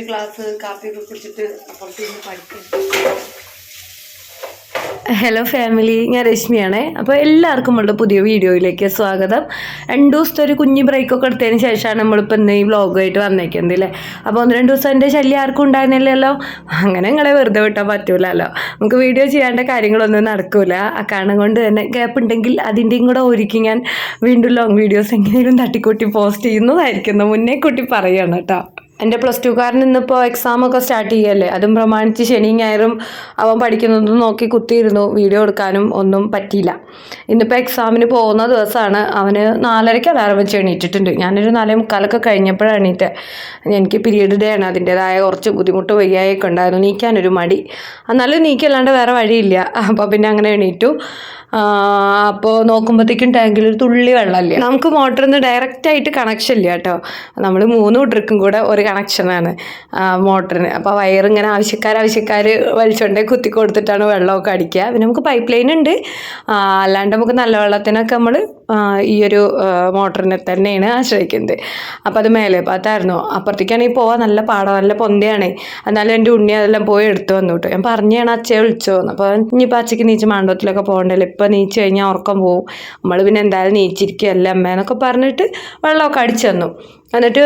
ഒരു ഗ്ലാസ് കാപ്പിയൊക്കെ കുടിച്ചിട്ട് അപ്പുറത്തിരുന്ന് പഠിക്കും. ഹലോ ഫാമിലി ഞാൻ രശ്മിയാണേ. അപ്പോൾ എല്ലാവർക്കും നമ്മുടെ പുതിയ വീഡിയോയിലേക്ക് സ്വാഗതം. രണ്ട് ദിവസത്തെ ഒരു കുഞ്ഞ് ബ്രേക്കൊക്കെ എടുത്തതിന് ശേഷമാണ് നമ്മളിപ്പോൾ ഇന്ന് ഈ വ്ളോഗായിട്ട് വന്നേക്കുന്നത് അല്ലേ? അപ്പോൾ ഒന്ന് രണ്ട് ദിവസം എന്റെ ശല്യം ആർക്കും ഉണ്ടായിരുന്നില്ലല്ലോ. അങ്ങനെ നിങ്ങളെ വെറുതെ വിട്ടാൽ പറ്റൂലല്ലോ. നമുക്ക് വീഡിയോ ചെയ്യേണ്ട കാര്യങ്ങളൊന്നും നടക്കൂല. ആ കാരണം കൊണ്ട് തന്നെ ഗ്യാപ്പ് ഉണ്ടെങ്കിൽ അതിന്റെയും കൂടെ ഒരുക്കി ഞാൻ വീണ്ടും ലോങ് വീഡിയോസ് എങ്ങനെയും തട്ടിക്കൂട്ടി പോസ്റ്റ് ചെയ്യുന്നതായിരിക്കുന്നു മുന്നേ കൂട്ടി പറയണം കേട്ടോ. എന്റെ പ്ലസ് ടുക്കാരൻ ഇന്നിപ്പോൾ എക്സാമൊക്കെ സ്റ്റാർട്ട് ചെയ്യല്ലേ? അതും പ്രമാണിച്ച് ശനി ഞായറും അവൻ പഠിക്കുന്നതും നോക്കി കുത്തിയിരുന്നു. വീഡിയോ എടുക്കാനും ഒന്നും പറ്റിയില്ല. ഇന്നിപ്പോൾ എക്സാമിന് പോകുന്ന ദിവസമാണ് അവന് നാലരയ്ക്ക് അലാറം വെച്ച് എണീറ്റിട്ടുണ്ട്. ഞാനൊരു നാലേ മുക്കാലൊക്കെ കഴിഞ്ഞപ്പോഴാണ് എണീറ്റ്. എനിക്ക് പീരീഡ് ഡേ ആണ്. അതിന്റെതായ കുറച്ച് ബുദ്ധിമുട്ട് വയ്യായൊക്കെ ഉണ്ടായിരുന്നു. നീക്കാനൊരു മടി. എന്നാലും നീക്കല്ലാണ്ട് വേറെ വഴിയില്ല. അപ്പോൾ പിന്നെ അങ്ങനെ എണീറ്റു. അപ്പോൾ നോക്കുമ്പോഴത്തേക്കും ടാങ്കിൽ ഒരു തുള്ളി വെള്ളമില്ല? നമുക്ക് മോട്ടറിൽ നിന്ന് ഡയറക്റ്റ് ആയിട്ട് കണക്ഷൻ ഇല്ല കേട്ടോ. നമ്മൾ മൂന്ന് കൂട്ടർക്കും കൂടെ ഒരു കണക്ഷനാണ് മോട്ടറിന്. അപ്പോൾ വയർ ഇങ്ങനെ ആവശ്യക്കാർ ആവശ്യക്കാർ വലിച്ചോണ്ടേ കുത്തി കൊടുത്തിട്ടാണ് വെള്ളമൊക്കെ അടിക്കുക. പിന്നെ നമുക്ക് പൈപ്പ് ലൈൻ ഉണ്ട് അല്ലാണ്ട് നമുക്ക് നല്ല വെള്ളത്തിനൊക്കെ നമ്മൾ ഈ ഒരു മോട്ടറിനെ തന്നെയാണ് ആശ്രയിക്കുന്നത്. അപ്പോൾ അത് മേലെ ഭാഗത്തായിരുന്നു. അപ്പുറത്തേക്കാണെങ്കിൽ പോവാൻ നല്ല പാടം നല്ല പൊന്തയാണ്. എന്നാലും എന്റെ ഉണ്ണി അതെല്ലാം പോയി എടുത്തു വന്നു കേട്ടോ. ഞാൻ പറഞ്ഞാണ് അച്ഛയെ വിളിച്ചു അപ്പോൾ ഇനിയിപ്പോൾ അച്ഛക്ക് നീച്ച് മാണ്ടോത്തിലൊക്കെ പോകണ്ടല്ലോ? ഇപ്പോൾ നീച്ച് കഴിഞ്ഞാൽ ഉറക്കം പോവും. നമ്മൾ പിന്നെ എന്തായാലും നീച്ചിരിക്കുകയല്ല അമ്മേന്നൊക്കെ പറഞ്ഞിട്ട് വെള്ളമൊക്കെ അടിച്ചു തന്നു. എന്നിട്ട്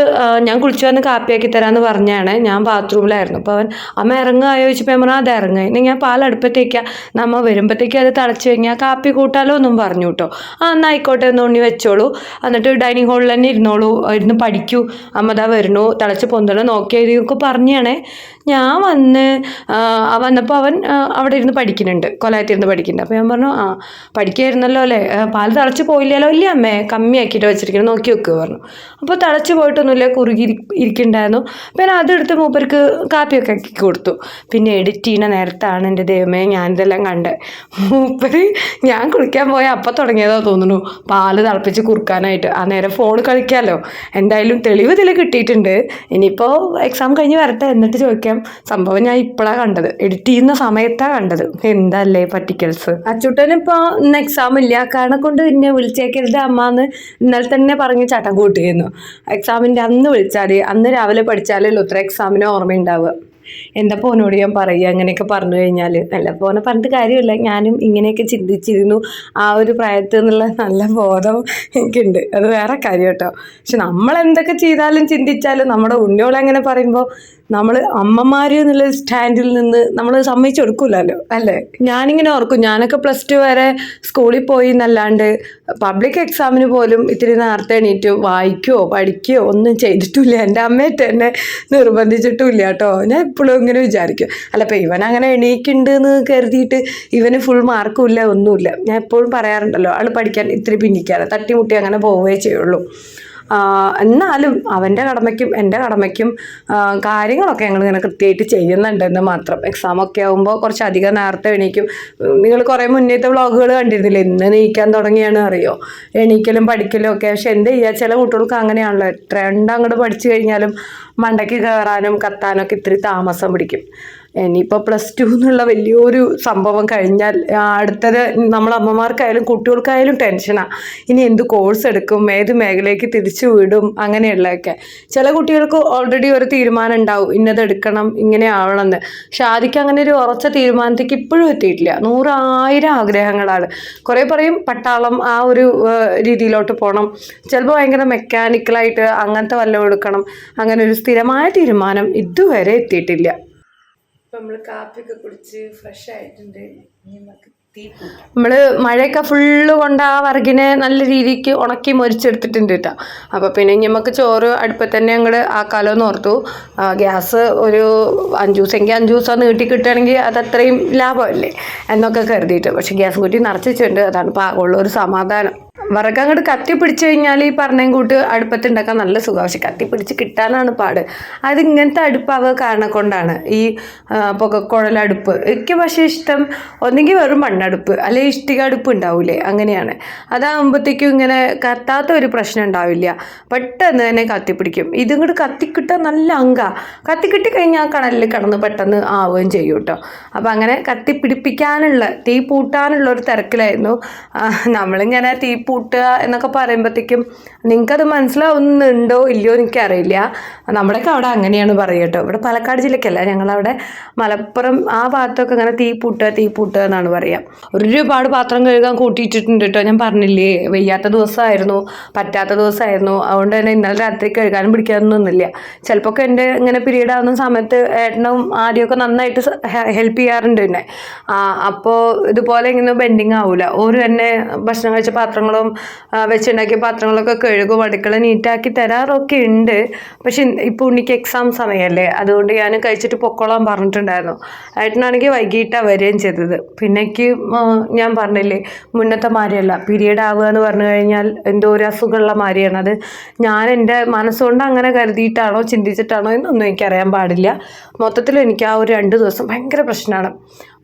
ഞാൻ കുളിച്ചു വന്ന് കാപ്പിയാക്കി തരാമെന്ന് പറഞ്ഞാണ് ഞാൻ ബാത്റൂമിലായിരുന്നു. അപ്പോൾ അവൻ അമ്മ ഇറങ്ങുകയോ? ചോദിച്ചപ്പോൾ ഞാൻ പറഞ്ഞു അത് ഇറങ്ങുക. ഇനി ഞാൻ പാൽ അടുപ്പത്തേക്കാണ് നമ്മ വരുമ്പോഴത്തേക്ക് അത് തിളച്ച് കഴിഞ്ഞാൽ കാപ്പി കൂട്ടാലോ എന്നും പറഞ്ഞു കേട്ടോ ആ എന്നാൽ ആയിക്കോട്ടെ എന്ന് ഉണ്ണി വെച്ചോളൂ. എന്നിട്ട് ഡൈനിങ് ഹാളിൽ തന്നെ ഇരുന്നോളൂ. ഇരുന്ന് പഠിക്കൂ. അമ്മതാ വരണു തിളച്ച് പൊന്തണം നോക്കിയതൊക്കെ പറഞ്ഞാണേ. ഞാൻ വന്ന് വന്നപ്പോൾ അവൻ അവിടെ ഇരുന്ന് പഠിക്കുന്നുണ്ട്. കൊലായത്തിരുന്ന് പഠിക്കുന്നുണ്ട്. അപ്പോൾ ഞാൻ പറഞ്ഞു ആ പഠിക്കായിരുന്നല്ലോ അല്ലേ? പാൽ തിളച്ച് പോയില്ലല്ലോ. ഇല്ല അമ്മേ കമ്മിയാക്കിയിട്ട് വെച്ചിരിക്കണം നോക്കി വെക്കുക പറഞ്ഞു. അപ്പോൾ തിളച്ച് പോയിട്ടൊന്നുമില്ല കുറുകി ഇരി- ഇരിക്കുന്നുണ്ടായിരുന്നു പിന്നെ അതെടുത്ത് മൂപ്പർക്ക് കാപ്പിയൊക്കെ ആക്കി കൊടുത്തു. പിന്നെ എഡിറ്റ് ചെയ്യുന്ന നേരത്താണ് എന്റെ ദൈവമേ ഞാനിതെല്ലാം കണ്ടത് മൂപ്പർ ഞാൻ കുളിക്കാൻ പോയ അപ്പം തുടങ്ങിയതോ തോന്നുന്നു. പാൽ തിളപ്പിച്ച് കുറുക്കാനായിട്ട്. ആ നേരം ഫോൺ കളിക്കാമല്ലോ എന്തായാലും തെളിവ് ഇതിൽ കിട്ടിയിട്ടുണ്ട്. ഇനിയിപ്പോൾ എക്സാം കഴിഞ്ഞ് വരട്ടെ എന്നിട്ട് ചോദിക്കാം. സംഭവം ഞാൻ ഇപ്പോഴാണ് കണ്ടത്. എഡിറ്റ് ചെയ്യുന്ന സമയത്താണ് കണ്ടത്. എന്തല്ലേ പറ്റിക്കൽസ്? അച്ചുട്ടനിപ്പോൾ ഇന്ന് എക്സാം ഇല്ല. കാരണം കൊണ്ട് എന്നെ വിളിച്ചേക്കരുത് അമ്മ എന്ന് ഇന്നലെ തന്നെ പറഞ്ഞ് ചട്ടം കൂട്ടിയിരുന്നു. എക്സാമിന്റെ അന്ന് വിളിച്ചാൽ അന്ന് രാവിലെ പഠിച്ചാലേ ഉത്ര എക്സാമിന് ഓർമ്മയുണ്ടാവുക. എന്താ പോനോട് ഞാൻ പറയുക അങ്ങനെയൊക്കെ പറഞ്ഞു കഴിഞ്ഞാൽ നല്ല പോനെ പറഞ്ഞിട്ട് കാര്യമില്ല. ഞാനും ഇങ്ങനെയൊക്കെ ചിന്തിച്ചിരുന്നു. ആ ഒരു പ്രായത്തിൽ നിന്നുള്ള നല്ല ബോധം എനിക്കുണ്ട്. അത് വേറെ കാര്യം കേട്ടോ. പക്ഷെ നമ്മൾ എന്തൊക്കെ ചെയ്താലും ചിന്തിച്ചാലും നമ്മുടെ ഉണ്ണിയോൾ അങ്ങനെ പറയുമ്പോൾ നമ്മൾ അമ്മമാർ എന്നുള്ള സ്റ്റാൻഡിൽ നിന്ന് നമ്മൾ സമ്മതിച്ചു കൊടുക്കൂലല്ലോ അല്ലേ? ഞാനിങ്ങനെ ഓർക്കും ഞാനൊക്കെ പ്ലസ് ടു വരെ സ്കൂളിൽ പോയി എന്നല്ലാണ്ട് പബ്ലിക് എക്സാമിന് പോലും ഇത്തിരി നേരത്തെ എണീറ്റ് വായിക്കുകയോ പഠിക്കുകയോ ഒന്നും ചെയ്തിട്ടില്ല. എന്റെ അമ്മയായിട്ട് എന്നെ നിർബന്ധിച്ചിട്ടുമില്ല കേട്ടോ. ഞാൻ എപ്പോഴും ഇങ്ങനെ വിചാരിക്കും. അല്ല ഇപ്പം ഇവൻ അങ്ങനെ എണീക്കുന്നുണ്ട് എന്ന് കരുതിയിട്ട് ഇവന് ഫുൾ മാർക്കും ഇല്ല ഒന്നുമില്ല. ഞാൻ എപ്പോഴും പറയാറുണ്ടല്ലോ ആൾ പഠിക്കാൻ ഇത്തിരി പിന്നിക്കാറ് തട്ടിമുട്ടി അങ്ങനെ പോവുകയേ ചെയ്യുള്ളൂ. എന്നാലും അവന്റെ കടമയ്ക്കും എന്റെ കടമയ്ക്കും കാര്യങ്ങളൊക്കെ ഞങ്ങൾ ഇങ്ങനെ കൃത്യമായിട്ട് ചെയ്യുന്നുണ്ടെന്ന് മാത്രം. എക്സാം എക്സാമൊക്കെ ആകുമ്പോൾ കുറച്ച് അധികം നേരത്തെ എണീക്കും. നിങ്ങൾ കുറേ മുന്നേത്തെ വ്ളോഗുകൾ കണ്ടിരുന്നില്ലേ? ഇന്ന് നീക്കാൻ തുടങ്ങിയാണ് അറിയോ? എണീക്കലും പഠിക്കലും ഒക്കെ. പക്ഷെ എന്ത് ചെയ്യുക ചില കുട്ടികൾക്ക് അങ്ങനെയാണല്ലോ. എത്ര അങ്ങോട്ട് പഠിച്ചു കഴിഞ്ഞാലും മണ്ടയ്ക്ക് കയറാനും കത്താനൊക്കെ ഇത്തിരി താമസം പിടിക്കും. ഇനിയിപ്പോൾ പ്ലസ് ടു എന്നുള്ള വലിയൊരു സംഭവം കഴിഞ്ഞാൽ അടുത്തത് നമ്മളമ്മമാർക്കായാലും കുട്ടികൾക്കായാലും ടെൻഷനാണ് ഇനി എന്ത് കോഴ്സ് എടുക്കും ഏത് മേഖലയ്ക്ക് തിരിച്ചു വിടും അങ്ങനെയുള്ളതൊക്കെ. ചില കുട്ടികൾക്ക് ഓൾറെഡി ഒരു തീരുമാനം ഉണ്ടാവും ഇന്നത് എടുക്കണം ഇങ്ങനെ ആവണമെന്ന്. ആദ്യം അങ്ങനെ ഒരു ഉറച്ച തീരുമാനത്തേക്ക് ഇപ്പോഴും എത്തിയിട്ടില്ല. നൂറായിരം ആഗ്രഹങ്ങളാണ്. കുറേ പറയും പട്ടാളം ആ ഒരു രീതിയിലോട്ട് പോകണം ചിലപ്പോൾ ഭയങ്കര മെക്കാനിക്കലായിട്ട് അങ്ങനത്തെ വല്ലതും എടുക്കണം. അങ്ങനെ ഒരു സ്ഥിരമായ തീരുമാനം ഇതുവരെ എത്തിയിട്ടില്ല. നമ്മൾ കാപ്പിയൊക്കെ കുടിച്ച് ഫ്രഷ് ആയിട്ടുണ്ട്. ഇനി നമുക്ക് തീ നമ്മൾ മഴയൊക്കെ ഫുള്ള് കൊണ്ട് ആ വറകിനെ നല്ല രീതിക്ക് ഉണക്കി മൊരിച്ചെടുത്തിട്ടുണ്ട് കേട്ടോ. അപ്പോൾ പിന്നെ നമുക്ക് ചോറ് അടുപ്പത്തന്നെ തന്നെ അങ്ങോട്ട് ആക്കാലോ എന്ന് ഓർത്തു ഗ്യാസ് ഒരു അഞ്ചു ദിവസമെങ്കിൽ അഞ്ച് ദിവസം നീട്ടി കിട്ടുകയാണെങ്കിൽ അത് അത്രയും ലാഭമല്ലേ എന്നൊക്കെ കരുതിയിട്ട്. പക്ഷെ ഗ്യാസ് കുറ്റി നിറച്ച് വെച്ചിട്ടുണ്ട്. അതാണ് ആകുള്ള ഒരു സമാധാനം. വിറക് അങ്ങോട്ട് കത്തി പിടിച്ചു കഴിഞ്ഞാൽ ഈ പറഞ്ഞേം കൂട്ട് അടുപ്പത്തുണ്ടാക്കാൻ നല്ല സുഖം. പക്ഷെ കത്തി പിടിച്ച് കിട്ടാനാണ് പാട്. അത് ഇങ്ങനത്തെ അടുപ്പാവുക കാരണം കൊണ്ടാണ് ഈ പുകക്കുഴൽ അടുപ്പ്. എനിക്ക് പക്ഷേ ഇഷ്ടം ഒന്നെങ്കിൽ വെറും മണ്ണടുപ്പ്. അല്ലെങ്കിൽ ഇഷ്ടിക അടുപ്പ് ഉണ്ടാവില്ലേ അങ്ങനെയാണ്. അതാകുമ്പോഴത്തേക്കും ഇങ്ങനെ കത്താത്ത ഒരു പ്രശ്നം ഉണ്ടാവില്ല പെട്ടെന്ന് തന്നെ കത്തിപ്പിടിക്കും ഇതും കൂടി കത്തിക്കിട്ടാൽ നല്ല അങ്ക. കത്തിക്കിട്ടി കഴിഞ്ഞാൽ കണലിൽ കിടന്ന് പെട്ടെന്ന് ആവുകയും ചെയ്യും കേട്ടോ അപ്പോൾ അങ്ങനെ കത്തിപ്പിടിപ്പിക്കാനുള്ള തീ പൂട്ടാനുള്ള ഒരു തിരക്കിലായിരുന്നു. നമ്മളിങ്ങനെ തീ പൂട്ടുക എന്നൊക്കെ പറയുമ്പോഴത്തേക്കും നിങ്ങൾക്കത് മനസ്സിലാവുന്നുണ്ടോ ഇല്ലയോ എനിക്കറിയില്ല. നമ്മുടെയൊക്കെ അവിടെ അങ്ങനെയാണ് പറയുക കേട്ടോ. ഇവിടെ പാലക്കാട് ജില്ലയ്ക്കല്ല ഞങ്ങളവിടെ മലപ്പുറം ആ ഭാഗത്തൊക്കെ അങ്ങനെ തീ പൂട്ടുക തീ പൂട്ടുക എന്നാണ് പറയുക. ഒരുപാട് പാത്രം കഴുകാൻ കൂട്ടിയിട്ടിട്ടുണ്ട് കേട്ടോ. ഞാൻ പറഞ്ഞില്ലേ വെയ്യാത്ത ദിവസമായിരുന്നു പറ്റാത്ത ദിവസമായിരുന്നു. അതുകൊണ്ട് തന്നെ ഇന്നലെ രാത്രി കഴുകാനും പിടിക്കാനൊന്നും ഒന്നുമില്ല ചിലപ്പോൾ എന്റെ ഇങ്ങനെ പീരീഡ് ആവുന്ന സമയത്ത് ഏട്ടനും ആദ്യമൊക്കെ നന്നായിട്ട് ഹെൽപ്പ് ചെയ്യാറുണ്ട് എന്നെ. അപ്പോൾ ഇതുപോലെ ഇങ്ങനെ ബെൻഡിങ് ആവില്ല ഓര് തന്നെ ഭക്ഷണം കഴിച്ച പാത്രങ്ങളും വെച്ചുണ്ടാക്കിയ പാത്രങ്ങളൊക്കെ കഴുകും അടുക്കള നീറ്റാക്കി തരാറൊക്കെ ഉണ്ട്. പക്ഷെ ഇപ്പോൾ ഉണ്ണിക്ക് എക്സാം സമയമല്ലേ അതുകൊണ്ട് ഞാൻ കഴിച്ചിട്ട് പൊക്കോളാൻ പറഞ്ഞിട്ടുണ്ടായിരുന്നു. ഏട്ടനാണെങ്കിൽ വൈകിട്ടാണ് വരികയും ചെയ്തത്. പിന്നേക്ക് ഞാൻ പറഞ്ഞില്ലേ മുന്നത്തെ മാരിയല്ല പീരീഡ് ആവുക എന്ന് പറഞ്ഞു കഴിഞ്ഞാൽ എന്തോ ഒരു അസുഖമുള്ള മാരിയാണ്. അത് ഞാൻ എന്റെ മനസ്സുകൊണ്ട് അങ്ങനെ കരുതിയിട്ടാണോ ചിന്തിച്ചിട്ടാണോ എന്നൊന്നും എനിക്കറിയാൻ പാടില്ല. മൊത്തത്തിൽ എനിക്ക് ആ ഒരു രണ്ട് ദിവസം ഭയങ്കര പ്രശ്നമാണ്.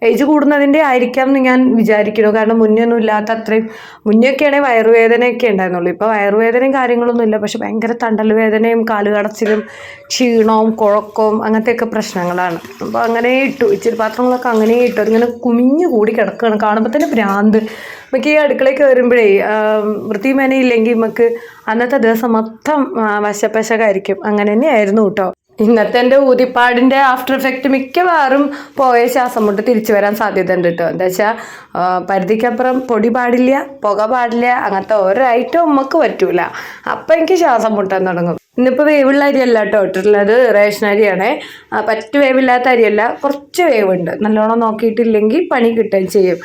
ഏജ് കൂടുന്നതിന്റെ ആയിരിക്കാം എന്ന് ഞാൻ വിചാരിക്കുന്നു. കാരണം മുന്നേ ഒന്നും ഇല്ലാത്ത അത്രയും മുന്നേയൊക്കെ ആണെങ്കിൽ വയറുവേദനയൊക്കെ ഉണ്ടായിരുന്നുള്ളൂ. ഇപ്പോൾ വയറുവേദനയും കാര്യങ്ങളൊന്നും ഇല്ല. പക്ഷെ ഭയങ്കര തണ്ടൽ വേദനയും കാലുകടച്ചിലും ക്ഷീണവും കുഴക്കവും അങ്ങനത്തെയൊക്കെ പ്രശ്നങ്ങളാണ്. അപ്പോൾ അങ്ങനെ ഇട്ടു. ഇച്ചിരി പാത്രങ്ങളൊക്കെ അങ്ങനെ ഇട്ടു. അതിങ്ങനെ കുമിഞ്ഞു കൂടി കിടക്കുകയാണ്. കാണുമ്പോൾ തന്നെ ഭ്രാന്ത്. നമുക്ക് ഈ അടുക്കളയിൽ കയറുമ്പോഴേ വൃത്തിമേനയില്ലെങ്കിൽ നമുക്ക് അന്നത്തെ ദിവസം മൊത്തം വശപ്പശകായിരിക്കും. അങ്ങനെ തന്നെയായിരുന്നു കേട്ടോ. ഇന്നത്തെ എന്റെ ഊതിപ്പാടിന്റെ ആഫ്റ്റർ എഫക്റ്റ് മിക്കവാറും പോയ ശ്വാസം മുട്ട് തിരിച്ചു വരാൻ സാധ്യത ഉണ്ട് കേട്ടോ എന്താ വെച്ചാൽ പരിധിക്കപ്പുറം പൊടി പാടില്ല പുക പാടില്ല അങ്ങനത്തെ ഓരോ ഐറ്റം നമുക്ക് പറ്റൂല. അപ്പം എനിക്ക് ശ്വാസം മുട്ടാൻ തുടങ്ങും. ഇന്നിപ്പോൾ വേവുള്ള അരിയല്ല കേട്ടോ ഇട്ടിട്ടുള്ളത് റേഷൻ അരിയാണേ. പറ്റ് വേവില്ലാത്ത അരിയല്ല കുറച്ച് വേവുണ്ട്. നല്ലോണം നോക്കിയിട്ടില്ലെങ്കിൽ പണി കിട്ടുകയും ചെയ്യും.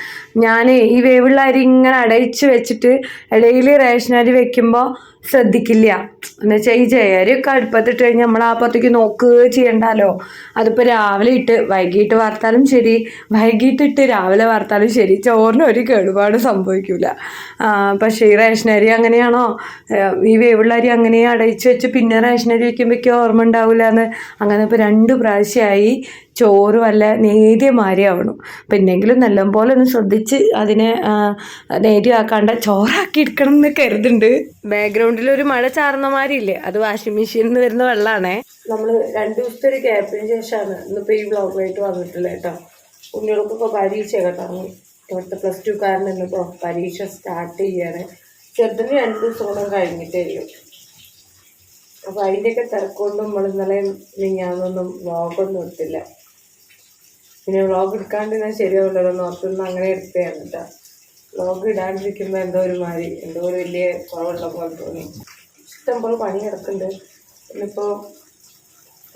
ഞാൻ ഈ വേവുള്ള അരി ഇങ്ങനെ അടയിച്ച് വെച്ചിട്ട് ഇടയിൽ റേഷൻ അരി വെക്കുമ്പോൾ ശ്രദ്ധിക്കില്ല. എന്ന് വെച്ചാൽ ഈ ജയരിയൊക്കെ അടുപ്പത്തിട്ട് കഴിഞ്ഞാൽ നമ്മൾ ആ പുറത്തേക്ക് നോക്കുക ചെയ്യണ്ടല്ലോ അതിപ്പോൾ രാവിലെ ഇട്ട് വൈകിട്ട് വറുത്താലും ശരി വൈകിട്ടിട്ട് രാവിലെ വറുത്താലും ശരി ചോറിന് ഒരു കേടുപാട് സംഭവിക്കില്ല പക്ഷേ ഈ റേഷൻ അരി അങ്ങനെയാണോ ഈ വേവുള്ള അരി അങ്ങനെ അടയിച്ച് വെച്ച് പിന്നെ റേഷൻ അരി വയ്ക്കുമ്പോഴേക്കും ഓർമ്മ ഉണ്ടാവില്ല എന്ന് അങ്ങനെ ഇപ്പോൾ രണ്ട് പ്രാവശ്യമായി ചോറ് വല്ല നേരിയ മാരിയാവണം. പിന്നെങ്കിലും നല്ലപോലെ ഒന്ന് ശ്രദ്ധിച്ച് അതിനെ നേരിയാക്കാണ്ട് ചോറാക്കി എടുക്കണം എന്ന് കരുതുന്നുണ്ട്. ബാക്ക്ഗ്രൗണ്ടിൽ ഒരു മഴ ചാർന്ന മാരിയില്ലേ? അത് വാഷിംഗ് മെഷീനിൽ നിന്ന് വരുന്ന വെള്ളമാണേ നമ്മൾ രണ്ട് ദിവസത്തെ ഒരു ഗ്യാപ്പിന് ശേഷമാണ് ഇന്നിപ്പോൾ ഈ വ്ളോഗായിട്ട് വന്നിട്ടുള്ളത് കേട്ടോ കുഞ്ഞുങ്ങൾക്കൊക്കെ പരീക്ഷ കേട്ടോ ഇവിടുത്തെ പ്ലസ് ടു കാരൻ ഇന്നിപ്പോൾ പരീക്ഷ സ്റ്റാർട്ട് ചെയ്യാണ്. ചെറുതിന് രണ്ട് ദിവസം കൂടെ കഴിഞ്ഞിട്ടേ ഉള്ളൂ. അപ്പോൾ അതിന്റെയൊക്കെ തിരക്കൊണ്ട് നമ്മൾ ഇന്നലെ മിഞ്ഞാന്നൊന്നും വ്ളോഗൊന്നും എടുത്തില്ല പിന്നെ വ്ളോഗ് എടുക്കാണ്ട് ഞാൻ ശരിയാവില്ലല്ലോ എന്ന് ഓർത്തുനിന്ന് അങ്ങനെ എടുത്തതാണ് കേട്ടോ വ്ളോഗ് ഇടാണ്ടിരിക്കുമ്പോൾ എന്തോ ഒരു മാതിരി എന്തോ ഒരു വലിയ കുറവുള്ള പോലെ തോന്നി. ഇഷ്ടം പോലെ പണി കിടക്കുന്നുണ്ട് ഇന്നിപ്പോൾ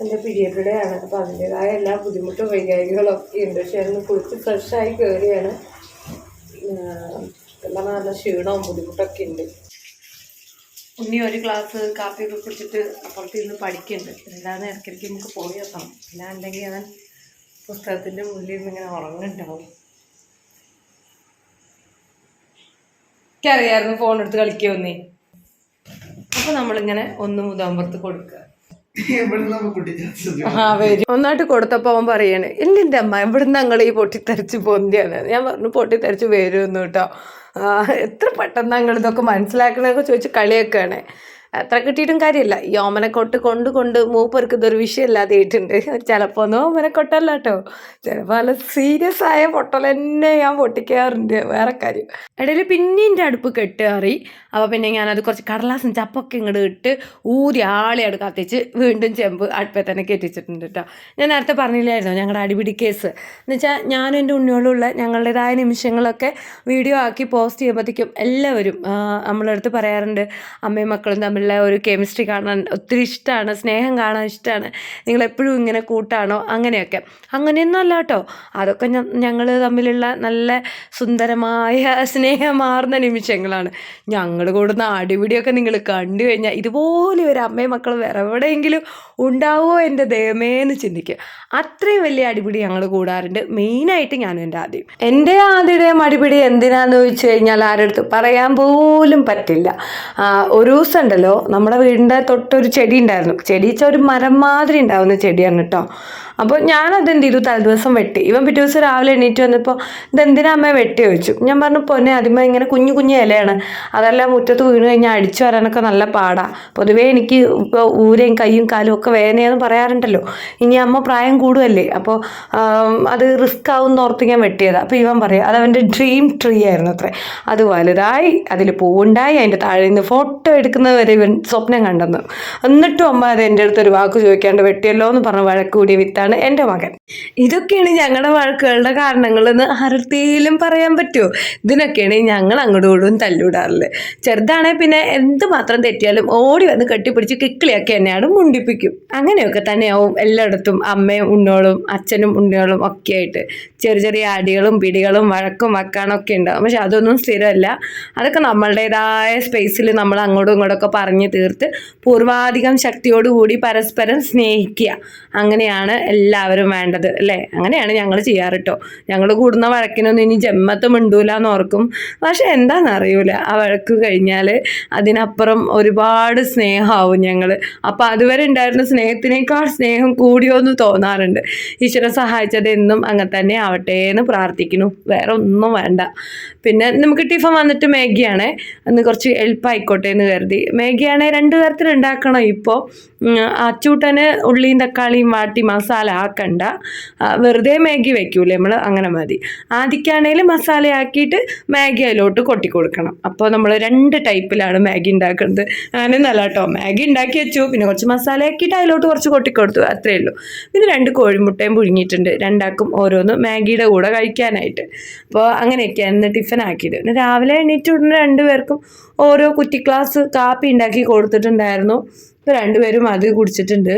എന്റെ പീരിയഡ് ആണ്. അപ്പോൾ അതിന്റേതായ എല്ലാ ബുദ്ധിമുട്ടും വൈകാരികളും ഒക്കെ ഉണ്ട്. പക്ഷേ അന്ന് കുളിച്ച് ഫ്രഷായി കയറിയാണ് എല്ലാം നല്ല ക്ഷീണവും ബുദ്ധിമുട്ടൊക്കെ ഉണ്ട്. ഉണ്ണി ഒരു ക്ലാസ് കാപ്പിയൊക്കെ കുടിച്ചിട്ട് അപ്പുറത്ത് ഇരുന്ന് പഠിക്കുന്നുണ്ട് എന്താന്ന് ഇടയ്ക്കിടയ്ക്ക് നമുക്ക് പോയി വെക്കണം അല്ലാണ്ടെങ്കിൽ അവൻ പുസ്തകത്തിന്റെ മുന്നിൽ നിന്ന് ഇങ്ങനെ ഉറങ്ങുന്നുണ്ടാവും. എനിക്കറിയായിരുന്നു ഫോൺ എടുത്ത് കളിക്കുമെന്നേ. അപ്പൊ നമ്മളിങ്ങനെ ഒന്ന് മുതാമ്പുറത്ത് കൊടുക്കുക. ഒന്നായിട്ട് കൊടുത്തപ്പോൾ അവൻ പറയാണ് ഇല്ലിന്റെ അമ്മ ഇവിടുന്ന് ഞങ്ങൾ ഈ പൊട്ടിത്തെറിച്ച് പൊന്തിയാണ് ഞാൻ പറഞ്ഞു പൊട്ടിത്തെറിച്ച് വരുമെന്ന് കേട്ടോ. എത്ര പെട്ടെന്ന് ഞങ്ങൾ ഇതൊക്കെ മനസ്സിലാക്കണമെന്നൊക്കെ ചോദിച്ച് കളിയൊക്കെയാണ് എത്ര കിട്ടിയിട്ടും കാര്യമില്ല. ഈ ഓമനക്കൊട്ട് കൊണ്ട് കൊണ്ട് മൂപ്പർക്ക് ഒരു വിഷയമല്ലാതെ ആയിട്ടുണ്ട്. ചിലപ്പോൾ ഒന്നും ഓമനക്കൊട്ടല്ല കേട്ടോ. ചിലപ്പോൾ നല്ല സീരിയസ് ആയ പൊട്ടൽ തന്നെ ഞാൻ പൊട്ടിക്കാറുണ്ട്. വേറെ കാര്യം. ഇടയിൽ പിന്നെ എന്റെ അടുപ്പ് കെട്ടുകയറി അപ്പോൾ പിന്നെ ഞാനത് കുറച്ച് കടലാസും ചപ്പൊക്കെ ഇങ്ങോട്ട് ഇട്ട് ഊരി ആളെയാണ് കത്തിച്ച് വീണ്ടും ചെമ്പ് അടുപ്പേ തന്നെ കെട്ടിച്ചിട്ടുണ്ട് കേട്ടോ. ഞാൻ നേരത്തെ പറഞ്ഞില്ലായിരുന്നോ ഞങ്ങളുടെ അടിപിടി കേസ്? എന്ന് വെച്ചാൽ ഞാനും എന്റെ ഉണ്ണിയോളുള്ള ഞങ്ങളുടേതായ നിമിഷങ്ങളൊക്കെ വീഡിയോ ആക്കി പോസ്റ്റ് ചെയ്യുമ്പോഴത്തേക്കും എല്ലാവരും നമ്മളെടുത്ത് പറയാറുണ്ട് അമ്മയും മക്കളും തമ്മിലുള്ള ഒരു കെമിസ്ട്രി കാണാൻ ഒത്തിരി ഇഷ്ടമാണ് സ്നേഹം കാണാൻ ഇഷ്ടമാണ് നിങ്ങളെപ്പോഴും ഇങ്ങനെ കൂട്ടാണോ? അങ്ങനെയൊക്കെ. അങ്ങനെയൊന്നും അല്ല കേട്ടോ. അതൊക്കെ ഞങ്ങൾ തമ്മിലുള്ള നല്ല സുന്ദരമായ സ്നേഹമാർന്ന നിമിഷങ്ങളാണ്. ഞങ്ങൾ കൂടുന്ന അടിപിടിയൊക്കെ നിങ്ങൾ കണ്ടു കഴിഞ്ഞാൽ ഇതുപോലെ ഒരു അമ്മയും മക്കളും വേറെ എവിടെയെങ്കിലും ഉണ്ടാവുമോ എന്റെ ദൈവമേ എന്ന് ചിന്തിക്കുക. അത്രയും വലിയ അടിപിടി ഞങ്ങൾ കൂടാറുണ്ട്. മെയിനായിട്ട് ഞാനും എന്റെ ആദ്യം. എന്റെ ആദ്യയുടെയും അടിപിടി എന്തിനാന്ന് ചോദിച്ചു കഴിഞ്ഞാൽ ആരുടെ അടുത്ത് പറയാൻ പോലും പറ്റില്ല. ഒരു ദിവസം ഉണ്ടല്ലോ നമ്മുടെ വീടിന്റെ തൊട്ടൊരു ചെടി ഉണ്ടായിരുന്നു. ചെടി ഒരു മരം മാതിരി ഉണ്ടാവുന്ന ചെടിയാണ് കേട്ടോ. അപ്പോൾ ഞാനത് എന്ത് ചെയ്തു? തലേദിവസം വെട്ടി. ഇവൻ പിറ്റേ ദിവസം രാവിലെ എണീറ്റ് വന്നപ്പോൾ ഇതെന്തിനാ അമ്മ വെട്ടി? വെച്ചു ഞാൻ പറഞ്ഞു പൊന്നെ ആദ്യമേ ഇങ്ങനെ കുഞ്ഞു കുഞ്ഞു ഇലയാണ്. അതെല്ലാം മുറ്റത്ത് വീണ് കഴിഞ്ഞാൽ അടിച്ചു വരാനൊക്കെ നല്ല പാടാണ് പൊതുവേ എനിക്ക് ഇപ്പോൾ ഊരയും കൈയും കാലും ഒക്കെ വേദനയെന്ന് പറയാറുണ്ടല്ലോ. ഇനി അമ്മ പ്രായം കൂടുമല്ലേ അപ്പോൾ അത് റിസ്ക് ആവും ഓർത്ത് ഞാൻ വെട്ടിയതാണ് അപ്പോൾ ഇവൻ പറയാം അത് അവന്റെ ഡ്രീം ട്രീ ആയിരുന്നു അത്രേ. അത് വലുതായി അതിൽ പൂവുണ്ടായി അതിന്റെ താഴെ നിന്ന് ഫോട്ടോ എടുക്കുന്നത് വരെ ഇവൻ സ്വപ്നം കണ്ടെന്ന്. എന്നിട്ടും അമ്മ അത് എന്റെ അടുത്ത് ഒരു വാക്ക് ചോദിക്കാണ്ട് വെട്ടിയല്ലോ എന്ന് പറഞ്ഞ് വഴക്ക് കൂടിയ വിത്താണ് എന്റെ മകൻ. ഇതൊക്കെയാണ് ഞങ്ങളുടെ വഴക്കുകളുടെ കാരണങ്ങളെന്ന് ആർത്തിയിലും പറയാൻ പറ്റുമോ ഇതിനൊക്കെയാണ് ഞങ്ങൾ അങ്ങോട്ടും ഇങ്ങോട്ടും തല്ലിവിടാറുള്ളത് ചെറുതാണെങ്കിൽ പിന്നെ എന്ത് മാത്രം തെറ്റിയാലും ഓടി വന്ന് കെട്ടിപ്പിടിച്ച് കിക്കിളിയൊക്കെ എന്നെയാണ് മുണ്ടിപ്പിക്കും. അങ്ങനെയൊക്കെ തന്നെയാവും എല്ലായിടത്തും അമ്മയും ഉണ്ണോളും അച്ഛനും ഉണ്ണിയോളും ഒക്കെ ആയിട്ട് ചെറിയ ചെറിയ അടികളും പിടികളും വഴക്കും വക്കാണൊക്കെ ഉണ്ടാവും. പക്ഷെ അതൊന്നും സ്ഥിരമല്ല. അതൊക്കെ നമ്മളുടേതായ സ്പേസിൽ നമ്മൾ അങ്ങോട്ടും ഇങ്ങോട്ടൊക്കെ പറഞ്ഞ് തീർത്ത് പൂർവാധികം ശക്തിയോടുകൂടി പരസ്പരം സ്നേഹിക്കുക. അങ്ങനെയാണ് എല്ലാവരും വേണ്ടത് അല്ലേ? അങ്ങനെയാണ് ഞങ്ങൾ ചെയ്യാറ് കേട്ടോ ഞങ്ങൾ കൂടുന്ന വഴക്കിനൊന്നും ഇനി ജന്മത്ത് മിണ്ടൂല എന്ന് ഓർക്കും. പക്ഷെ എന്താണെന്ന് അറിയൂല. ആ വഴക്ക് കഴിഞ്ഞാൽ അതിനപ്പുറം ഒരുപാട് സ്നേഹമാവും ഞങ്ങൾ അപ്പോൾ അതുവരെ ഉണ്ടായിരുന്ന സ്നേഹത്തിനേക്കാൾ സ്നേഹം കൂടിയോ എന്ന് തോന്നാറുണ്ട്. ഈശ്വരൻ സഹായിച്ചത് എന്നും അങ്ങനെ തന്നെ ആവട്ടെ എന്ന് പ്രാർത്ഥിക്കുന്നു. വേറെ ഒന്നും വേണ്ട. പിന്നെ നമുക്ക് ടിഫൻ വന്നിട്ട് മാഗിയാണ്. അന്ന് കുറച്ച് എളുപ്പമായിക്കോട്ടെ എന്ന് കരുതി. മാഗിയാണെ രണ്ട് തരത്തിൽ ഉണ്ടാക്കണം ഇപ്പോൾ അച്ചൂട്ടന് ഉള്ളിയും തക്കാളിയും വാട്ടി മസാല ആക്കണ്ട. വെറുതെ മാഗി വയ്ക്കൂലേ നമ്മൾ അങ്ങനെ മതി. ആദ്യക്കാണേൽ മസാല ആക്കിയിട്ട് മാഗി അതിലോട്ട് കൊട്ടി കൊടുക്കണം. അപ്പോൾ നമ്മൾ രണ്ട് ടൈപ്പിലാണ് മാഗി ഉണ്ടാക്കുന്നത്. അങ്ങനെ നല്ല കേട്ടോ മാഗി ഉണ്ടാക്കി വെച്ചു പിന്നെ കുറച്ച് മസാല ആക്കിയിട്ട് അതിലോട്ട് കുറച്ച് കൊട്ടിക്കൊടുത്തു അത്രയേ ഉള്ളൂ. പിന്നെ രണ്ട് കോഴിമുട്ടയും പുഴുങ്ങിയിട്ടുണ്ട്. രണ്ടാക്കും ഓരോന്ന് മാഗിയുടെ കൂടെ കഴിക്കാനായിട്ട്. അപ്പോൾ അങ്ങനെയൊക്കെയാണ് ഇന്ന് ടിഫിൻ ആക്കിയത്. പിന്നെ രാവിലെ എണീറ്റ് ഉടനെ രണ്ടുപേർക്കും ഓരോ കുറ്റി ഗ്ലാസ് കാപ്പി ഉണ്ടാക്കി കൊടുത്തിട്ടുണ്ടായിരുന്നു. ഇപ്പോൾ രണ്ടുപേരും അത് കുടിച്ചിട്ടുണ്ട്.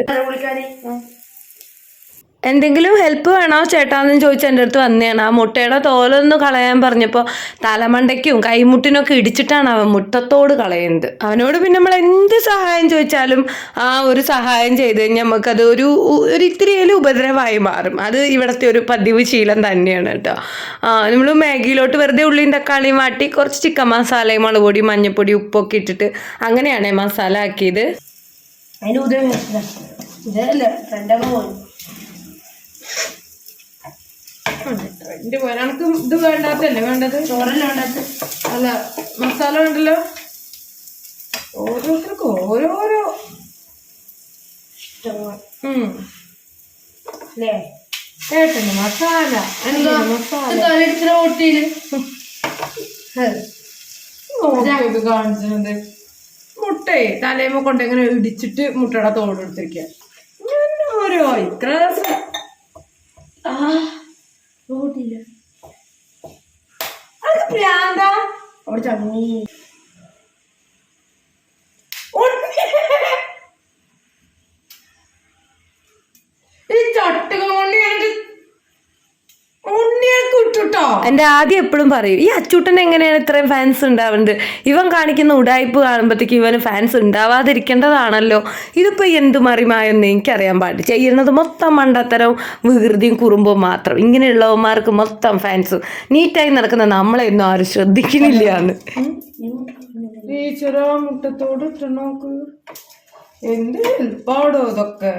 എന്തെങ്കിലും ഹെൽപ്പ് വേണോ ചേട്ടാന്ന് ചോദിച്ച് എന്റെ അടുത്ത് വന്നതാണ്. ആ മുട്ടയുടെ തോലൊന്ന് കളയാൻ പറഞ്ഞപ്പോൾ തലമണ്ടയ്ക്കും കൈമുട്ടിനൊക്കെ ഇടിച്ചിട്ടാണ് അവൻ മുട്ടത്തോട് കളയുന്നത്. അവനോട് പിന്നെ നമ്മൾ എന്ത് സഹായം ചോദിച്ചാലും ആ ഒരു സഹായം ചെയ്ത് കഴിഞ്ഞാൽ നമുക്കത് ഒരു ഒരു ഇത്തിരിയേലും ഉപദ്രവമായി മാറും. അത് ഇവിടുത്തെ ഒരു പതിവ് ശീലം തന്നെയാണ് കേട്ടോ. നമ്മൾ മാഗിയിലോട്ട് വെറുതെ ഉള്ളിയും തക്കാളിയും വാട്ടി കുറച്ച് ചിക്കൻ മസാലയും മുളക് പൊടി മഞ്ഞൾപ്പൊടി ഉപ്പൊക്കെ ഇട്ടിട്ട് അങ്ങനെയാണ് മസാല ആക്കിയത്. അതിന് ഉദയം ഇതല്ലേ മോൻ. എന്റെ എനിക്ക് ഇത് വേണ്ടാത്തല്ലേ വേണ്ടത്? ചോറല്ല വേണ്ടത്? അല്ല മസാല ഉണ്ടല്ലോ ഓരോരുത്തർക്കും ഓരോരോ. അല്ലേ? കേട്ടല്ലോ മസാല എന്താ? മസാല? ഇത്ര ഓട്ടിയിൽ കാണിച്ചിട്ടുണ്ട്? മുട്ടയെ തലേമ കൊണ്ട് ഇങ്ങനെ ഇടിച്ചിട്ട് മുട്ടയുടെ തോട് എടുത്തിരിക്കുക ഇങ്ങനെ ഓരോ ഇത്ര എന്റെ ആദ്യം എപ്പോഴും പറയും ഈ അച്ചൂട്ടൻ എങ്ങനെയാണ് ഇത്രയും ഫാൻസ് ഉണ്ടാവുന്നത് ഇവൻ കാണിക്കുന്ന ഉടായ്പ് കാണുമ്പോഴത്തേക്ക് ഇവന് ഫാൻസ് ഉണ്ടാവാതിരിക്കേണ്ടതാണല്ലോ. ഇതിപ്പോ എന്ത് മറിമായൊന്നും എനിക്കറിയാൻ പാടില്ല. ചെയ്യുന്നത് മൊത്തം മണ്ടത്തരവും വികൃതിയും കുറുമ്പും മാത്രം. ഇങ്ങനെയുള്ളവന്മാർക്ക് മൊത്തം ഫാൻസ് നീറ്റായി നടക്കുന്ന നമ്മളെ ഒന്നും ആരും ശ്രദ്ധിക്കുന്നില്ല എന്ന് ടീച്ചറോ മുട്ടത്തോട് നോക്ക്. എന്ത് എളുപ്പാടോ ഇതൊക്കെ?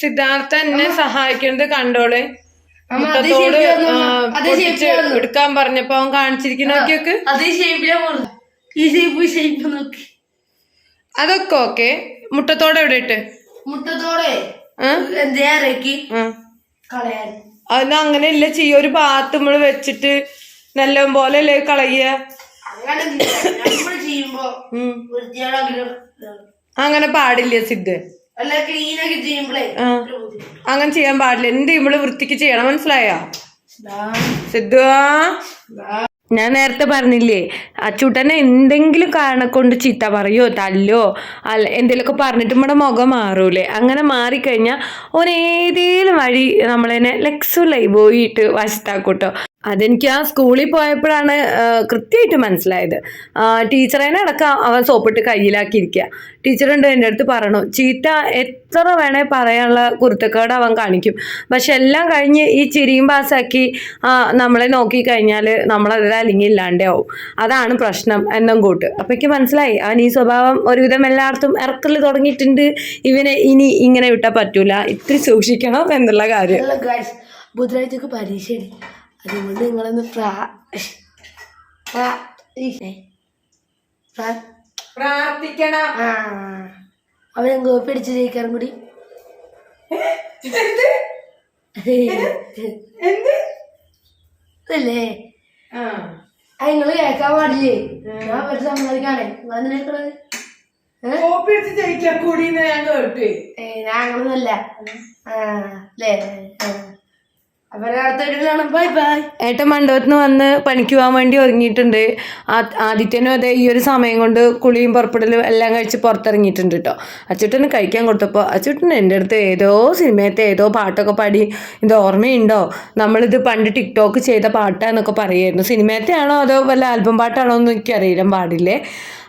സിദ്ധാർത്ഥ എന്നെ സഹായിക്കുന്നത് കണ്ടോളെ. മുട്ടത്തോട്. എടുക്കാൻ പറഞ്ഞപ്പോ അവൻ കാണിച്ചിരിക്കുന്ന നോക്കിയൊക്കെ. അതേ ഷേപ്പിലാ ഈ ഷേപ്പ് ഷേപ്പ് നോക്കി. അതൊക്കെ ഓക്കെ. മുട്ടത്തോടെ എവിടെ ഇട്ട്? മുട്ടത്തോടെ. ആ. കളയാൻ. അത് അങ്ങനെയല്ല ചെയ്യ. ഒരു പാത്ത് നമ്മൾ വെച്ചിട്ട് നല്ല പോലെ അല്ലേ കളയ. അങ്ങനെ പാടില്ല സിദ്ധ്. അങ്ങനെ ചെയ്യാൻ പാടില്ല. എന്ത് ചെയ്യുമ്പോൾ വൃത്തിക്ക് ചെയ്യണം? മനസ്സിലായോ? ദാ, സിദ്ധു ദാ. ഞാൻ നേരത്തെ പറഞ്ഞില്ലേ അച്ചൂട്ടനെ എന്തെങ്കിലും കാരണം കൊണ്ട് ചീത്ത പറയോ തല്ലോ അല്ല എന്തെങ്കിലുമൊക്കെ പറഞ്ഞിട്ട് നമ്മുടെ മുഖം മാറൂലേ. അങ്ങനെ മാറിക്കഴിഞ്ഞാൽ ഓൻ ഏതേലും വഴി നമ്മളതിനെ ലക്സുലായി പോയിട്ട് വശത്താക്കൂട്ടോ. അതെനിക്ക് ആ സ്കൂളിൽ പോയപ്പോഴാണ് കൃത്യമായിട്ട് മനസ്സിലായത്. ടീച്ചറേനെ അടക്കം അവൻ സോപ്പിട്ട് കയ്യിലാക്കിയിരിക്കുക. ടീച്ചറുണ്ട് എന്റെ അടുത്ത് പറയണു ചീത്ത എത്ര വേണേ പറയാനുള്ള കുരുത്തക്കേട് അവൻ കാണിക്കും. പക്ഷെ എല്ലാം കഴിഞ്ഞ് ഈ ചിരിയും പാസ്സാക്കി നമ്മളെ നോക്കി കഴിഞ്ഞാൽ നമ്മളതിൽ ഇല്ലാണ്ടേ ഇല്ലാണ്ടാവും അതാണ് പ്രശ്നം എന്നും കൂട്ട്. അപ്പം എനിക്ക് മനസ്സിലായി അവൻ ഈ സ്വഭാവം ഒരുവിധം എല്ലായിടത്തും ഇറക്കൽ തുടങ്ങിയിട്ടുണ്ട്. ഇവനെ ഇനി ഇങ്ങനെ വിട്ടാൽ പറ്റൂല. ഇത്തിരി സൂക്ഷിക്കണം എന്നുള്ള കാര്യം. ബുധനാഴ്ചക്ക് പരീക്ഷയാണ്. അതുകൊണ്ട് നിങ്ങളൊന്ന് പ്രാ പ്രാർത്ഥിക്കണം. ആ. അവനെ കോപ്പി അടിച്ച് ജയിക്കാറും കൂടി. അതല്ലേ ആ. നിങ്ങൾ കേൾക്കാൻ പാടില്ലേ? ഞാൻ പറ്റി സംസാരിക്കാണേ ഏ? കോപ്പി അടിച്ച് ജയിക്കാൻ കൂടി ഞാൻ കേട്ടു. ഏ, ഞാൻ അങ്ങനൊന്നല്ല ആ അല്ലേ? ഏട്ടൻ മണ്ഡപത്തിന് വന്ന് പണിക്ക് പോകാൻ വേണ്ടി ഒരുങ്ങിയിട്ടുണ്ട്. ആദിത്യനും അതെ ഈ ഒരു സമയം കൊണ്ട് കുളിയും പുറപ്പെടലും എല്ലാം കഴിച്ച് പുറത്തിറങ്ങിയിട്ടുണ്ട് കേട്ടോ അച്ചുട്ടന് കഴിക്കാൻ കൊടുത്തപ്പോൾ അച്ചുട്ടൻ എന്റെ അടുത്ത് ഏതോ സിനിമയത്തെ ഏതോ പാട്ടൊക്കെ പാടി ഇത് ഓർമ്മയുണ്ടോ? നമ്മളിത് പണ്ട് ടിക്ടോക്ക് ചെയ്ത പാട്ടാന്നൊക്കെ പറയായിരുന്നു. സിനിമയത്തെ ആണോ അതോ വല്ല ആൽബം പാട്ടാണോ എന്ന് എനിക്കറിയില്ല. പാടില്ലേ?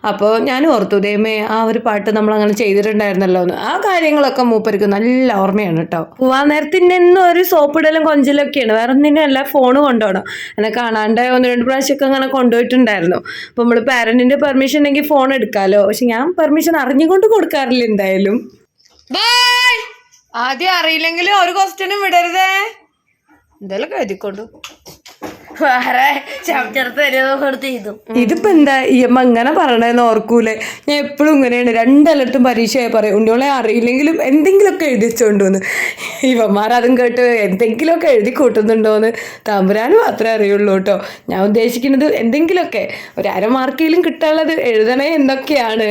അപ്പോൾ ഞാൻ ഓർത്തു ദൈവമേ ആ ഒരു പാട്ട് നമ്മൾ അങ്ങനെ ചെയ്തിട്ടുണ്ടായിരുന്നല്ലോ എന്ന്. ആ കാര്യങ്ങളൊക്കെ മൂപ്പർക്ക് നല്ല ഓർമ്മയാണ് കേട്ടോ പോവാൻ നേരത്തിന്റെ എന്നും ഒരു സോപ്പിടലും കൊഞ്ചലൊക്കെയാണ്. വേറെ ഒന്നിനും അല്ല ഫോൺ കൊണ്ടുപോകണം എന്നെ കാണാണ്ട് ഒന്ന് രണ്ട് പ്രാവശ്യമൊക്കെ അങ്ങനെ കൊണ്ടുപോയിട്ടുണ്ടായിരുന്നു. അപ്പോൾ നമ്മൾ പാരന്റിന്റെ പെർമിഷൻ ഉണ്ടെങ്കിൽ ഫോൺ എടുക്കാമല്ലോ പക്ഷെ ഞാൻ പെർമിഷൻ അറിഞ്ഞുകൊണ്ട് കൊടുക്കാറില്ല എന്തായാലും. ആദ്യം അറിയില്ലെങ്കിലും ഒരു ക്വസ്റ്റ്യനും വിടരുതേ. എന്തായാലും കരുതിക്കൊണ്ടു വേറെ ഇതിപ്പോ എന്താ? ഈ അമ്മ ഇങ്ങനെ പറയണേന്ന് ഓർക്കൂലേ? ഞാൻ എപ്പോഴും ഇങ്ങനെയാണ്. രണ്ടെല്ലായിടത്തും പരീക്ഷയായി പറയും. ഉണ്ടോളെ അറിയില്ലെങ്കിലും എന്തെങ്കിലുമൊക്കെ എഴുതി വെച്ചോണ്ടോന്ന് ഇവന്മാർ അതും കേട്ട് എന്തെങ്കിലുമൊക്കെ എഴുതി കൂട്ടുന്നുണ്ടോന്ന് തമ്പുരാന് മാത്രമേ അറിയുള്ളൂ കേട്ടോ. ഞാൻ ഉദ്ദേശിക്കുന്നത് എന്തെങ്കിലുമൊക്കെ. ഒരു അര മാർക്കെങ്കിലും കിട്ടാനുള്ളത് എഴുതണേ എന്നൊക്കെയാണ്.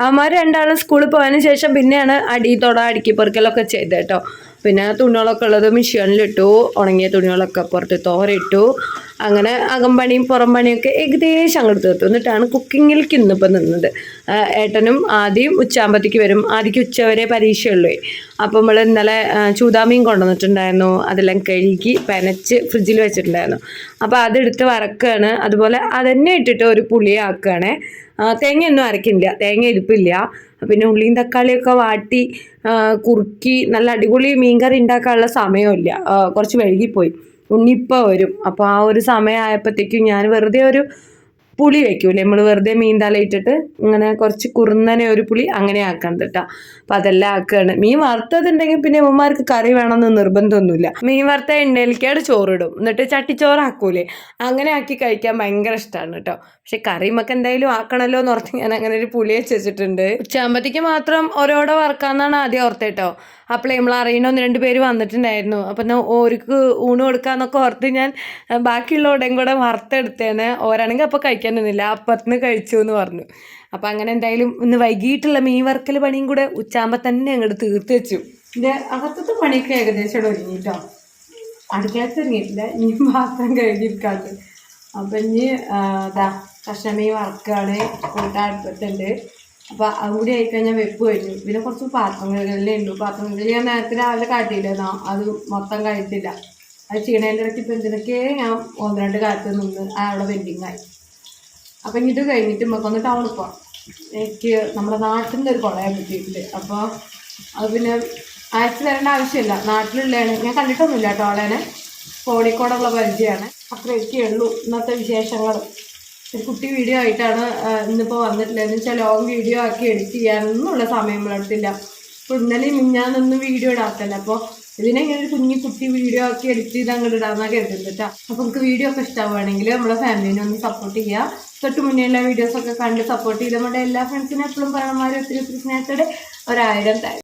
അമ്മമാർ രണ്ടാളും സ്കൂളിൽ പോയതിനു ശേഷം പിന്നെയാണ് അടി തൊട അടുക്കി പെറുക്കലൊക്കെ ചെയ്തത് കേട്ടോ. പിന്നെ തുണികളൊക്കെ ഉള്ളത് മെഷീനിലിട്ടു ഉണങ്ങിയ തുണികളൊക്കെ പുറത്ത് തോരയിട്ടു. അങ്ങനെ അകമ്പണിയും പുറം പണിയൊക്കെ ഏകദേശം അങ്ങോട്ട് തീർത്തു. എന്നിട്ടാണ് കുക്കിങ്ങിലേക്ക് ഇന്നിപ്പോൾ നിന്നത്. ഏട്ടനും ആദ്യം ഉച്ചാമ്പത്തേക്ക് വരും. ആദ്യക്ക് ഉച്ച വരെ പരീക്ഷയുള്ളൂ. അപ്പം നമ്മൾ ഇന്നലെ ചൂതാമീൻ കൊണ്ടുവന്നിട്ടുണ്ടായിരുന്നു. അതെല്ലാം കഴുകി പനച്ച് ഫ്രിഡ്ജിൽ വെച്ചിട്ടുണ്ടായിരുന്നു. അപ്പോൾ അതെടുത്ത് വറക്കുകയാണ് അതുപോലെ അതന്നെ ഇട്ടിട്ട് ഒരു പുളിയാക്കുകയാണ്. തേങ്ങയൊന്നും അരക്കില്ല. തേങ്ങ ഇരിപ്പില്ല. പിന്നെ ഉള്ളിയും തക്കാളിയൊക്കെ വാട്ടി കുറുക്കി നല്ല അടിപൊളി മീൻകറി ഉണ്ടാക്കാനുള്ള സമയമില്ല. കുറച്ച് വൈകിപ്പോയി ഉണ്ണിപ്പോൾ വരും. അപ്പോൾ ആ ഒരു സമയമായപ്പോഴത്തേക്കും ഞാൻ വെറുതെ ഒരു പുളി വെക്കൂലേ? നമ്മൾ വെറുതെ മീൻ തലയിട്ടിട്ട് ഇങ്ങനെ കുറച്ച് കുറുന്നനെ ഒരു പുളി അങ്ങനെ ആക്കണം കേട്ടോ അപ്പം അതെല്ലാം ആക്കുകയാണ് മീൻ വറുത്തതുണ്ടെങ്കിൽ പിന്നെ അമ്മമാർക്ക് കറി വേണമെന്ന് നിർബന്ധമൊന്നുമില്ല. മീൻ വറുത്ത എണ്ണയിലേക്കാട് ചോറിടും. എന്നിട്ട് ചട്ടിച്ചോറാക്കൂലേ? അങ്ങനെ ആക്കി കഴിക്കാൻ ഭയങ്കര ഇഷ്ടമാണ് കേട്ടോ പക്ഷെ കറിയുമൊക്കെ എന്തായാലും ആക്കണല്ലോ എന്ന് ഓർത്ത് ഞാൻ അങ്ങനെ ഒരു പുളി വെച്ച് വെച്ചിട്ടുണ്ട്. ഉച്ചാകുമ്പോഴത്തേക്ക് മാത്രം ഓരോടെ വറക്കാന്നാണ് ആദ്യം ഓർത്ത് അപ്പോഴേ നമ്മൾ അറിയണ ഒന്ന് രണ്ട് പേര് വന്നിട്ടുണ്ടായിരുന്നു. അപ്പം ഓർക്ക് ഊണ് കൊടുക്കാമെന്നൊക്കെ ഓർത്ത് ഞാൻ ബാക്കിയുള്ള ബാക്കിയുള്ളവരുടെയും കൂടെ വറുത്തെടുത്തേന്ന് ഓരാണെങ്കിൽ അപ്പോൾ കഴിക്കാനൊന്നുമില്ല അപ്പത്തിന് കഴിച്ചു എന്ന് പറഞ്ഞു. അപ്പം അങ്ങനെ എന്തായാലും ഇന്ന് വൈകിട്ടുള്ള മീൻ വർക്കൽ പണിയും കൂടെ ഉച്ചാകുമ്പോൾ തന്നെ അങ്ങോട്ട് തീർത്ത് വെച്ചു. ഇതിന്റെ അകത്തത്തെ പണിയൊക്കെ ഏകദേശം ഒരുങ്ങിട്ടോ? അടുക്കളത്ത് ഇറങ്ങിയിട്ടില്ല ഇനി പാത്രം കഴുകിയിരിക്കാത്ത. അപ്പം ഇനി ദാ കഷ്ണമീൻ വറക്കുകയാണ് കൂട്ടാൻ അടുപ്പത്തുണ്ട്. അപ്പോൾ അതും കൂടി ആയിക്കഴിഞ്ഞാൽ വെപ്പ് കഴിഞ്ഞു പിന്നെ കുറച്ച് പാത്രം ഉണ്ട് പാത്രങ്ങളിൽ ഞാൻ നേരത്തെ രാവിലെ കാട്ടിയില്ലായിരുന്നോ? അത് മൊത്തം കഴിച്ചില്ല അത് ചെയ്യണതിന്റെ ഇടയ്ക്ക് ഇപ്പം എന്തിനൊക്കെ ഞാൻ ഒന്ന് രണ്ട് കാലത്ത് നിന്ന് അയാളുടെ അവിടെ പെൻഡിങ് ആയി. അപ്പം ഇത് കഴിഞ്ഞിട്ട് നമുക്കൊന്ന് ടൗണിൽ പോവാം എനിക്ക് നമ്മുടെ നാട്ടിൽ നിന്ന് ഒരു കുളയാൻ കിട്ടിയിട്ടുണ്ട്. അപ്പോൾ അത് പിന്നെ അയച്ചു തരേണ്ട ആവശ്യമില്ല. നാട്ടിലുള്ളതാണ് ഞാൻ കണ്ടിട്ടൊന്നുമില്ല കേട്ടോ അവളേനെ കോഴിക്കോടുള്ള പരിചയമാണ്. അത്രയൊക്കെ ഉള്ളൂ. ഇന്നത്തെ വിശേഷങ്ങൾ ഒരു കുട്ടി വീഡിയോ ആയിട്ടാണ് ഇന്നിപ്പോൾ വന്നിട്ടില്ല. എന്ന് വെച്ചാൽ ലോങ് വീഡിയോ ആക്കി എഡിറ്റ് ചെയ്യാനൊന്നുള്ള സമയം വളർത്തില്ല അപ്പോൾ ഇന്നലെയും മിഞ്ഞാന്നൊന്നും വീഡിയോ ഇടാത്തല്ല അപ്പോൾ ഇതിനെ ഇങ്ങനെ ഒരു കുഞ്ഞു കുട്ടി വീഡിയോ ആക്കി എഡിറ്റ് ചെയ്ത് അങ്ങോട്ട് ഇടാന്നൊക്കെ കരുതുന്നത് കേട്ടോ അപ്പോൾ നമുക്ക് വീഡിയോ ഒക്കെ ഇഷ്ടമാവുകയാണെങ്കിൽ നമ്മളെ ഫാമിലിനെ ഒന്ന് സപ്പോർട്ട് ചെയ്യുക തൊട്ട് മുന്നേ എല്ലാ വീഡിയോസൊക്കെ കണ്ട് സപ്പോർട്ട് ചെയ്ത് നമ്മുടെ എല്ലാ ഫ്രണ്ട്സിനും എപ്പോഴും പറയണമാരും ഒത്തിരി ഒത്തിരി സ്നേഹത്തോടെ ഒരായിരം താങ്ക്സ്